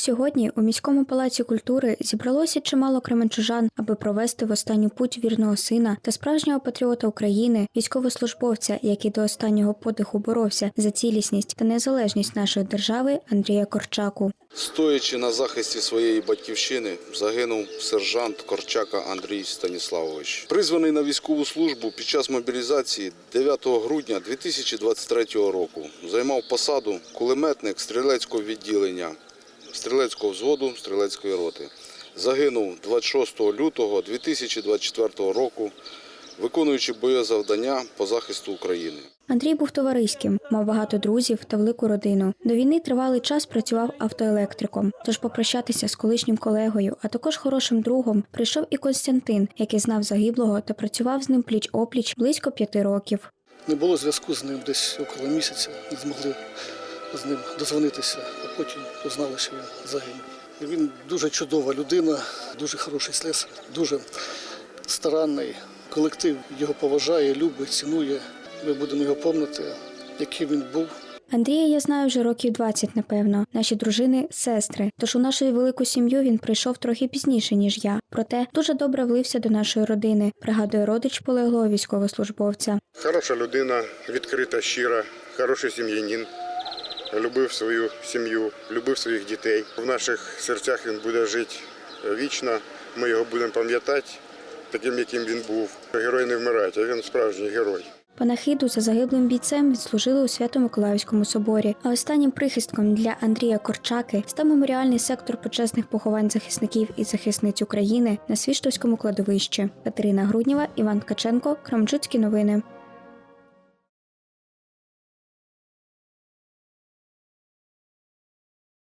Сьогодні у міському палаці культури зібралося чимало кременчужан, аби провести в останню путь вірного сина та справжнього патріота України, військовослужбовця, який до останнього подиху боровся за цілісність та незалежність нашої держави Андрія Корчаку. Стоячи на захисті своєї батьківщини, загинув сержант Корчака Андрій Станіславович. Призваний на військову службу під час мобілізації 9 грудня 2023 року. Займав посаду кулеметник стрілецького відділення, стрілецького взводу, стрілецької роти. Загинув 26 лютого 2024 року, виконуючи бойове завдання по захисту України. Андрій був товариським, мав багато друзів та велику родину. До війни тривалий час працював автоелектриком. Тож попрощатися з колишнім колегою, а також хорошим другом, прийшов і Константин, який знав загиблого та працював з ним пліч опліч близько п'яти років. Не було зв'язку з ним десь около місяця, не змогли з ним дозвонитися, а потім узнали, що він загинув. І Він дуже чудова людина, дуже хороший слесар, дуже старанний. Колектив його поважає, любить, цінує. Ми будемо його пам'ятати, який він був. Андрія я знаю вже років 20, напевно. Наші дружини сестри. Тож у нашу велику сім'ю він прийшов трохи пізніше, ніж я. Проте дуже добре влився до нашої родини. Пригадує родич полеглого військовослужбовця. Хороша людина, відкрита, щира, хороший сім'янин. Любив свою сім'ю, любив своїх дітей. В наших серцях він буде жити вічно. Ми його будемо пам'ятати таким, яким він був. Герой не вмирають, а він справжній герой. Панахиду за загиблим бійцем відслужили у Свято-Миколаївському соборі. А останнім прихистком для Андрія Корчаки став меморіальний сектор почесних поховань захисників і захисниць України на Свіштовському кладовищі. Катерина Грудніва, Іван Ткаченко, Крамчуцькі новини.